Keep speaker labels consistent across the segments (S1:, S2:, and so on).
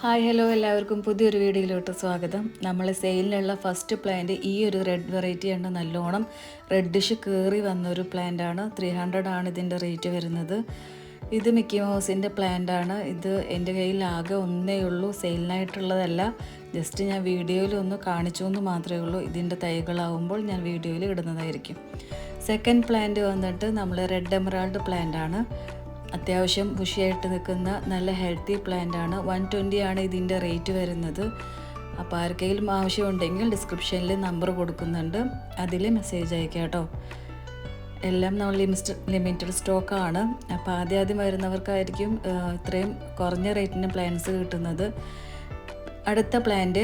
S1: Hi hello എല്ലാവർക്കും പുതിയൊരു വീഡിയോയിലോട്ട് സ്വാഗതം. നമ്മൾ സെയിലിനുള്ള ഫസ്റ്റ് പ്ലാന്റ് ഈ ഒരു റെഡ് വെറൈറ്റി ആണ്. നല്ലോണം റെഡിഷ് കയറി വന്നൊരു പ്ലാന്റാണ് ത്രീ ഹൺഡ്രഡ് ആണ് ഇതിന്റെ റേറ്റ് വരുന്നത്. ഇത് മിക്കി മൗസിന്റെ പ്ലാന്റാണ് ഇത് എന്റെ കയ്യിൽ ആകെ ഒന്നേ ഉള്ളൂ. സെയിലിനായിട്ടുള്ളതല്ല. ജസ്റ്റ് ഞാൻ വീഡിയോയിൽ ഒന്ന് കാണിച്ചു എന്ന് മാത്രമേ ഉള്ളൂ. ഇതിന്റെ തൈകളാവുമ്പോൾ ഞാൻ വീഡിയോയിൽ ഇടുന്നതായിരിക്കും. സെക്കൻഡ് പ്ലാന്റ് വന്നിട്ട് നമ്മൾ റെഡ് എമറാൾഡ് പ്ലാന്റ് ആണ്. അത്യാവശ്യം ബുഷിയായിട്ട് നിൽക്കുന്ന നല്ല ഹെൽത്തി പ്ലാന്റ് ആണ് വൺ ട്വന്റി ആണ് ഇതിന്റെ റേറ്റ് വരുന്നത്. അപ്പോൾ ആർക്കെങ്കിലും ആവശ്യമുണ്ടെങ്കിൽ ഡിസ്ക്രിപ്ഷനിൽ നമ്പർ കൊടുക്കുന്നുണ്ട്. അതിൽ മെസ്സേജ് അയക്കാം കേട്ടോ. എല്ലാം നമ്മൾ ലിമിറ്റ് ലിമിറ്റഡ് സ്റ്റോക്കാണ്. അപ്പോൾ ആദ്യം ആദ്യം വരുന്നവർക്കായിരിക്കും ഇത്രയും കുറഞ്ഞ റേറ്റിന് പ്ലാൻസ് കിട്ടുന്നത്. അടുത്ത പ്ലാന്റ്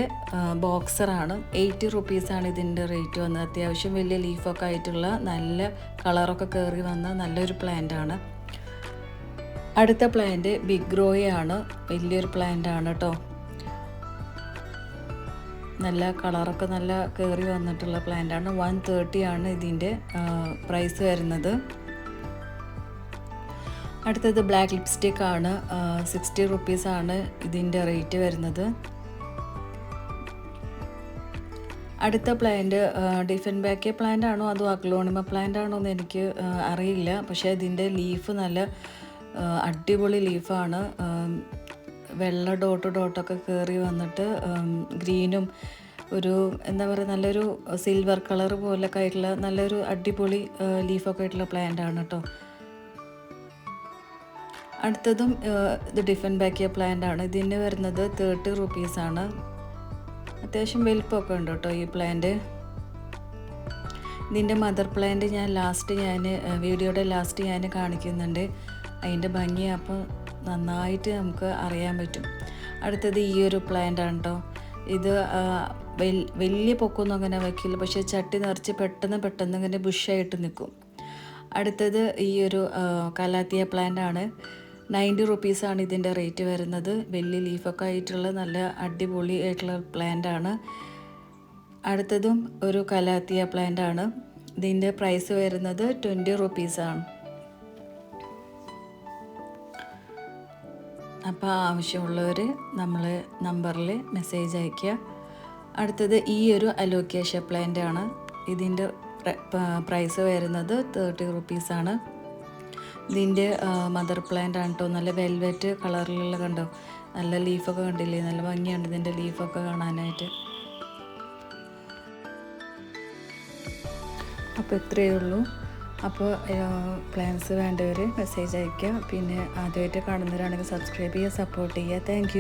S1: ബോക്സറാണ്. എയ്റ്റി റുപ്പീസാണ് ഇതിന്റെ റേറ്റ് വന്നത്. അത്യാവശ്യം വലിയ ലീഫൊക്കെ ആയിട്ടുള്ള നല്ല കളറൊക്കെ കയറി വന്ന നല്ലൊരു പ്ലാന്റ് ആണ് അടുത്ത പ്ലാന്റ് ബിഗ് ആണ്. വലിയൊരു പ്ലാന്റ് ആണ് കേട്ടോ നല്ല കളറൊക്കെ നല്ല കയറി വന്നിട്ടുള്ള പ്ലാന്റ് ആണ്. വൺ തേർട്ടി ആണ് ഇതിന്റെ പ്രൈസ് വരുന്നത്. അടുത്തത് ബ്ലാക്ക് ലിപ്സ്റ്റിക് ആണ്. സിക്സ്റ്റി റുപ്പീസ് ആണ് ഇതിന്റെ റേറ്റ് വരുന്നത്. അടുത്ത പ്ലാന്റ് ഡിഫൻ ബാക്കിയ പ്ലാന്റ് ആണോ അതോ അക്ലോണിമ പ്ലാന്റ് ആണോ എന്ന് എനിക്ക് അറിയില്ല. പക്ഷേ ഇതിന്റെ ലീഫ് നല്ല അടിപൊളി ലീഫാണ്. വെള്ള ഡോട്ട് ഡോട്ടൊക്കെ കയറി വന്നിട്ട് ഗ്രീനും ഒരു എന്താ പറയുക നല്ലൊരു സിൽവർ കളർ പോലൊക്കെ ആയിട്ടുള്ള നല്ലൊരു അടിപൊളി ലീഫൊക്കെ ആയിട്ടുള്ള പ്ലാന്റ് ആണ് കേട്ടോ. അടുത്തതും ഇത് ഡിഫൻ ബാക്കിയ പ്ലാന്റ് ആണ് ഇതിന് വരുന്നത് തേർട്ടി റുപ്പീസാണ് അത്യാവശ്യം വലിപ്പമൊക്കെ ഉണ്ട് കേട്ടോ ഈ പ്ലാന്റ്. ഇതിന്റെ മദർ പ്ലാന്റ് ഞാൻ ലാസ്റ്റ് ഞാൻ വീഡിയോയുടെ ലാസ്റ്റ് ഞാൻ കാണിക്കുന്നുണ്ട്. അതിന്റെ ഭംഗി അപ്പോൾ നന്നായിട്ട് നമുക്ക് അറിയാൻ പറ്റും. അടുത്തത് ഈ ഒരു പ്ലാന്റ് ആണ് ഇത് വലിയ പൊക്കൊന്നും അങ്ങനെ വയ്ക്കില്ല പക്ഷേ ചട്ടി നിറച്ച് പെട്ടെന്ന് പെട്ടെന്ന് ഇങ്ങനെ ബുഷായിട്ട് നിൽക്കും അടുത്തത് ഈ ഒരു കലാത്തിയ പ്ലാന്റ് ആണ്. നയന്റി റുപ്പീസാണ് ഇതിന്റെ റേറ്റ് വരുന്നത്. വലിയ ലീഫൊക്കെ ആയിട്ടുള്ള നല്ല അടിപൊളി ആയിട്ടുള്ള പ്ലാന്റ് ആണ്. അടുത്തതും ഒരു കലാത്തിയ പ്ലാന്റ് ആണ്. ഇതിന്റെ പ്രൈസ് വരുന്നത് ട്വന്റി റുപ്പീസാണ് അപ്പോൾ ആവശ്യമുള്ളവർ നമ്മൾ നമ്പറിൽ മെസ്സേജ് അയയ്ക്കുക. അടുത്തത് ഈ ഒരു അലോക്കേഷ്യ പ്ലാന്റ് ആണ് ഇതിന്റെ പ്രൈസ് വരുന്നത് തേർട്ടി റുപ്പീസാണ് ഇതിന്റെ മദർ പ്ലാന്റ് ആണ് കേട്ടോ നല്ല വെൽവെറ്റ് കളറിലുള്ള കണ്ടോ? നല്ല ലീഫൊക്കെ കണ്ടില്ലേ? നല്ല ഭംഗിയുണ്ട് ഇതിന്റെ ലീഫൊക്കെ കാണാനായിട്ട്. അപ്പോൾ ഇത്രയേ ഉള്ളൂ. അപ്പോൾ പ്ലാൻസ് വേണ്ടവർ മെസ്സേജ് അയയ്ക്കുക. പിന്നെ ആദ്യമായിട്ട് കാണുന്നവരാണെങ്കിൽ സബ്സ്ക്രൈബ് ചെയ്യുക സപ്പോർട്ട് ചെയ്യുക. താങ്ക്